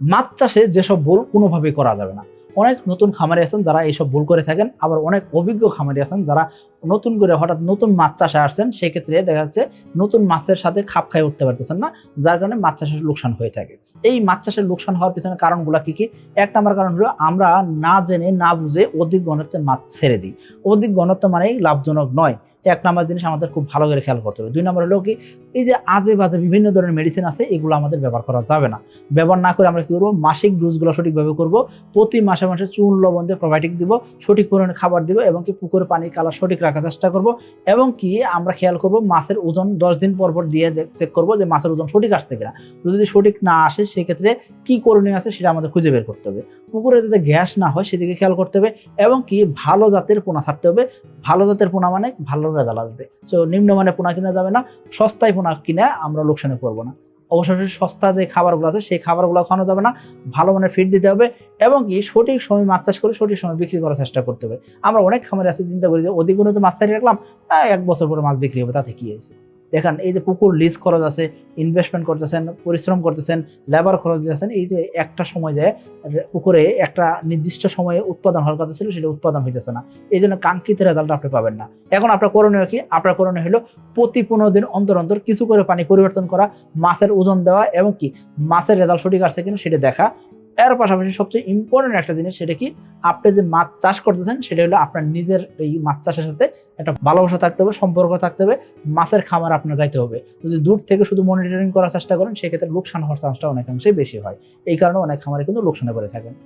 মাছ চাষে যেসব ভুল কোনোভাবেই করা যাবে না। অনেক নতুন খামারি আছেন যারা এইসব ভুল করে থাকেন, আবার অনেক অভিজ্ঞ খামারি আছেন যারা নতুন করে হঠাৎ নতুন মাছ চাষে আসছেন, সেক্ষেত্রে দেখা যাচ্ছে নতুন মাছের সাথে খাপ খাই উঠতে পারতেছেন না, যার কারণে মাছ চাষের লোকসান হয়ে থাকে। এই মাছ চাষের লোকসান হওয়ার পিছনে কারণগুলো কি কি? এক নম্বর কারণ হলো আমরা না জেনে, না বুঝে অধিক ঘনত্বের মাছ ছেড়ে দিই। অধিক ঘনত্ব মানেই লাভজনক নয়। এক নাম্বার জিনিস আমাদের খুব ভালো করে খেয়াল করতে হবে। দুই নম্বর হলো কি, এই যে আজে বাজে বিভিন্ন ধরনের মেডিসিন আছে, এগুলো আমাদের ব্যবহার করা যাবে না। ব্যবহার না করে আমরা কি করব? মাসিক ডোজগুলো সঠিকভাবে করব। প্রতি মাসে মাসে চুন, লবণ দিয়ে প্রোবায়োটিক দিব, সঠিক পরিমাণে খাবার দিব এবং কি পুকুরে পানির কালার সঠিক রাখার চেষ্টা করব এবং কি আমরা খেয়াল করব মাছের ওজন দশ দিন পর পর দিয়ে চেক করব যে মাছের ওজন সঠিক আসছে কিনা। যদি সঠিক না আসে, সেক্ষেত্রে কি করণীয় আছে সেটা আমাদের খুঁজে বের করতে হবে। পুকুরে যাতে গ্যাস না হয়, সেদিকে খেয়াল করতে হবে এবং কি ভালো জাতের পোনা ছাড়তে হবে। ভালো জাতের পোনা মানে ভালো রেজাল্ট আসবে। তো নিম্নমানের পোনা কিনা যাবে না, সস্তায় পোনা কিনে আমরা লোকসানে পড়ব না। অবশ্যই সস্তা যে খাবারগুলো আছে, সেই খাবারগুলো খাওয়ানো যাবে না, ভালো মানের ফিড দিতে হবে এবং কি সঠিক সময় মাছ চাষ করে সঠিক সময় বিক্রি করার চেষ্টা করতে হবে। আমরা অনেক খামারে আছে, চিন্তা করি যে অধিক উন্নত মাছ ছাড়িয়ে রাখলাম এক বছর পরে মাছ বিক্রি হবে, তাতে কি হয়েছে? দেখেন, এই যে পুকুর লিজ খরচ আছে ইনভেস্টমেন্ট করতেছেন, পরিশ্রম করতেছেন লেবার খরচ দিতেছেন, এই যে একটা সময় যায় পুকুরে একটা নির্দিষ্ট সময়ে উৎপাদন হওয়ার কথা ছিল, সেটা উৎপাদন হইতেছে না। এই জন্য কাঙ্ক্ষিত রেজাল্ট আপনি পাবেন না। এখন আপনার করণীয় কি? আপনার করণীয় হলো প্রতি পনেরো দিন অন্তর অন্তর কিছু করে পানি পরিবর্তন করা, মাছের ওজন দেওয়া এবং কি? মাছের রেজাল্ট সঠিক আসছে কিনা সেটা দেখা। এর পাশাপাশি সবচেয়ে ইম্পর্টেন্ট একটা জিনিস সেটা কি? আপনি যে মাছ চাষ করতেছেন, সেটা হলো আপনার নিজের এই মাছ চাষের সাথে একটা ভালোবাসা থাকতে হবে, সম্পর্ক থাকতে হবে, মাছের খামার আপনার যাইতে হবে। যদি দূর থেকে শুধু মনিটরিং করার চেষ্টা করেন, সেক্ষেত্রে লোকসান হওয়ার চান্সটা অনেকাংশেই বেশি হয়। এই কারণে অনেক খামারে কিন্তু লোকসানে পড়ে থাকেন।